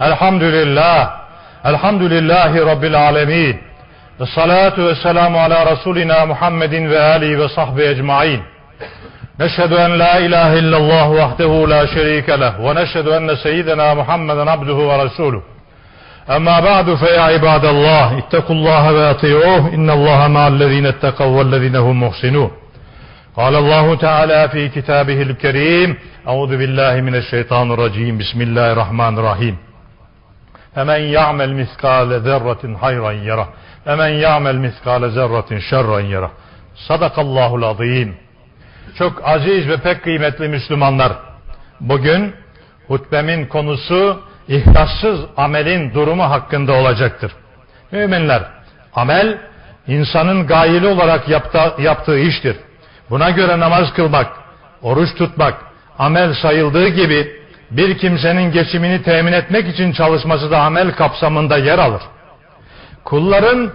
Elhamdülillah. Elhamdülillahi Rabbil alemin. Ve salatu ve selamu ala Resulina Muhammedin ve alihi ve sahbihi ecmain. Neşhedü en la ilahe illallah vahdehu la şerike leh ve neşhedü enne seyyidina Muhammeden abduhu ve resuluh. Ama ba'du fe ya ibadallah ittekullaha ve ati'uh innallaha ma'allezine ettekav vellezine hum muhsinun. قال الله تعالى في كتابه الكريم أعوذ بالله من الشيطان الرجيم بسم الله الرحمن الرحيم Femen ya'mel miskale zerratin hayran yara. Femen ya'mel miskale zerratin şerran yara. Sadakallahul azim. Çok aziz ve pek kıymetli Müslümanlar. Bugün hutbemin konusu ihtassız amelin durumu hakkında olacaktır. Müminler, amel insanın gayeli olarak yapta, yaptığı iştir. Buna göre namaz kılmak, oruç tutmak, amel sayıldığı gibi bir kimsenin geçimini temin etmek için çalışması da amel kapsamında yer alır. Kulların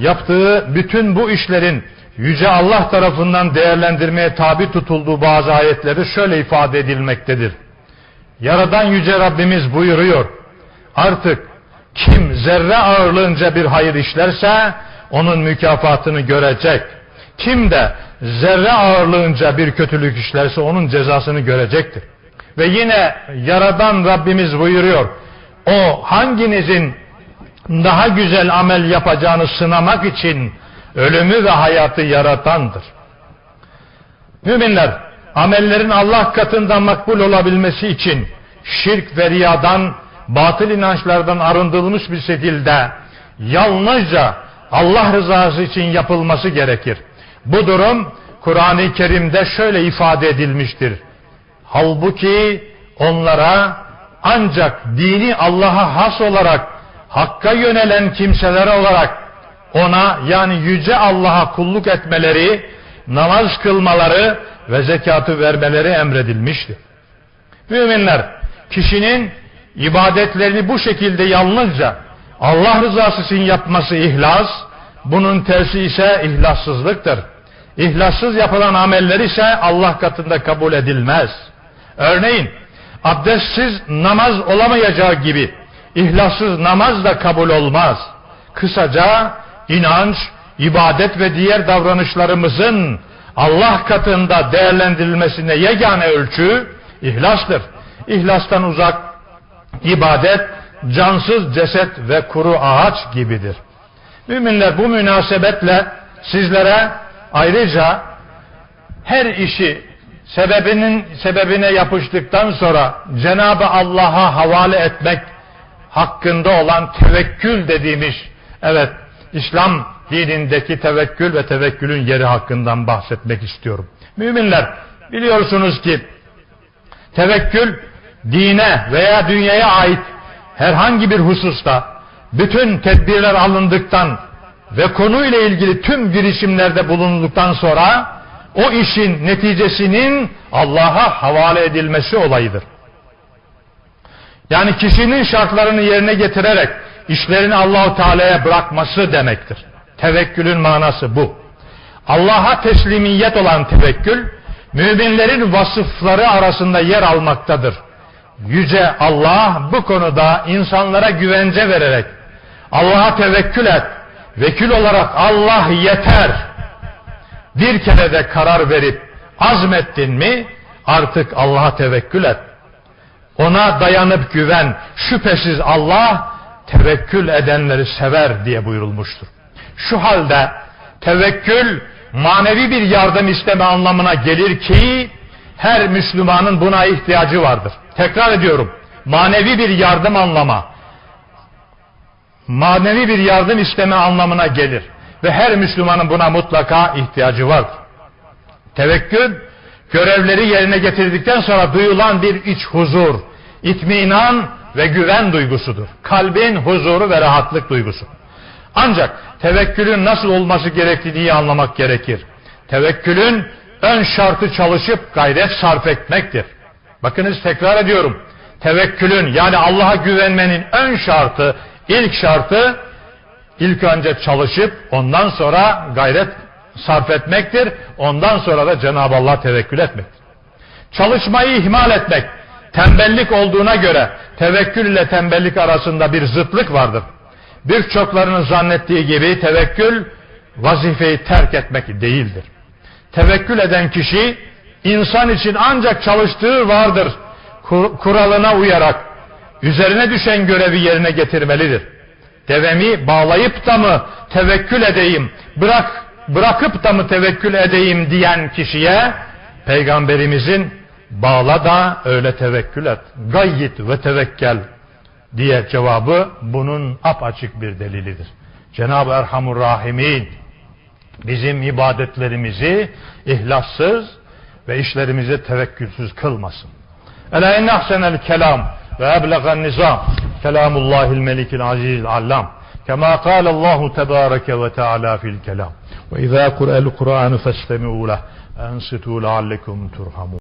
yaptığı bütün bu işlerin Yüce Allah tarafından değerlendirmeye tabi tutulduğu bazı ayetleri şöyle ifade edilmektedir. Yaradan Yüce Rabbimiz buyuruyor. Artık kim zerre ağırlığınca bir hayır işlerse onun mükafatını görecek. Kim de zerre ağırlığınca bir kötülük işlerse onun cezasını görecektir. Ve yine Yaradan Rabbimiz buyuruyor. O hanginizin daha güzel amel yapacağını sınamak için ölümü ve hayatı yaratandır. Müminler, amellerin Allah katında makbul olabilmesi için şirk ve riyadan, batıl inançlardan arındırılmış bir şekilde yalnızca Allah rızası için yapılması gerekir. Bu durum Kur'an-ı Kerim'de şöyle ifade edilmiştir. Halbuki onlara ancak dini Allah'a has olarak Hakka yönelen kimseler olarak ona yani yüce Allah'a kulluk etmeleri, namaz kılmaları ve zekatı vermeleri emredilmiştir. Müminler, kişinin ibadetlerini bu şekilde yalnızca Allah rızası için yapması ihlas, bunun tersi ise ihlassızlıktır. İhlassız yapılan ameller ise Allah katında kabul edilmez. Örneğin, abdestsiz namaz olamayacağı gibi, İhlassız namaz da kabul olmaz. Kısaca inanç, ibadet ve diğer davranışlarımızın Allah katında değerlendirilmesine yegane ölçü ihlastır. İhlastan uzak ibadet cansız ceset ve kuru ağaç gibidir. Müminler bu münasebetle sizlere ayrıca her işi sebebinin sebebine yapıştıktan sonra Cenabı Allah'a havale etmek hakkında olan tevekkül dediğimiz evet İslam dinindeki tevekkül ve tevekkülün yeri hakkından bahsetmek istiyorum. Müminler biliyorsunuz ki tevekkül dine veya dünyaya ait herhangi bir hususta bütün tedbirler alındıktan ve konuyla ilgili tüm girişimlerde bulunduktan sonra o işin neticesinin Allah'a havale edilmesi olayıdır. Yani kişinin şartlarını yerine getirerek işlerini Allahu Teala'ya bırakması demektir. Tevekkülün manası bu. Allah'a teslimiyet olan tevekkül müminlerin vasıfları arasında yer almaktadır. Yüce Allah bu konuda insanlara güvence vererek Allah'a tevekkül et. Vekil olarak Allah yeter. Bir kere de karar verip azmettin mi artık Allah'a tevekkül et. Ona dayanıp güven. Şüphesiz Allah tevekkül edenleri sever diye buyurulmuştur. Şu halde tevekkül manevi bir yardım isteme anlamına gelir ki her Müslümanın buna ihtiyacı vardır. Tekrar ediyorum. Manevi bir yardım anlama. Manevi bir yardım isteme anlamına gelir. Ve her Müslümanın buna mutlaka ihtiyacı vardır. Tevekkül görevleri yerine getirdikten sonra duyulan bir iç huzur, itminan ve güven duygusudur. Kalbin huzuru ve rahatlık duygusu. Ancak tevekkülün nasıl olması gerektiğini anlamak gerekir. Tevekkülün ön şartı çalışıp gayret sarf etmektir. Bakınız tekrar ediyorum. Tevekkülün yani Allah'a güvenmenin ön şartı, ilk şartı ilk önce çalışıp ondan sonra gayret sarf etmektir. Ondan sonra da Cenab-ı Allah tevekkül etmektir. Çalışmayı ihmal etmek tembellik olduğuna göre tevekkül ile tembellik arasında bir zıtlık vardır. Birçoklarının zannettiği gibi tevekkül vazifeyi terk etmek değildir. Tevekkül eden kişi insan için ancak çalıştığı vardır. Kuralına uyarak üzerine düşen görevi yerine getirmelidir. Devemi bağlayıp da mı tevekkül edeyim, bırak bırakıp da mı tevekkül edeyim diyen kişiye peygamberimizin bağla da öyle tevekkül et. Gayyit ve tevekkel diye cevabı bunun apaçık bir delilidir. Cenab-ı Erhamur Rahimin bizim ibadetlerimizi ihlassız ve işlerimizi tevekkülsüz kılmasın. Ela en ahsenel kelam ve eblegan nizam kelamullahil melikil azizil allam كما قال الله تبارك وتعالى في الكلام. وإذا قرأ القرآن فاستمعوا له أنصتوا لعلكم ترحمون.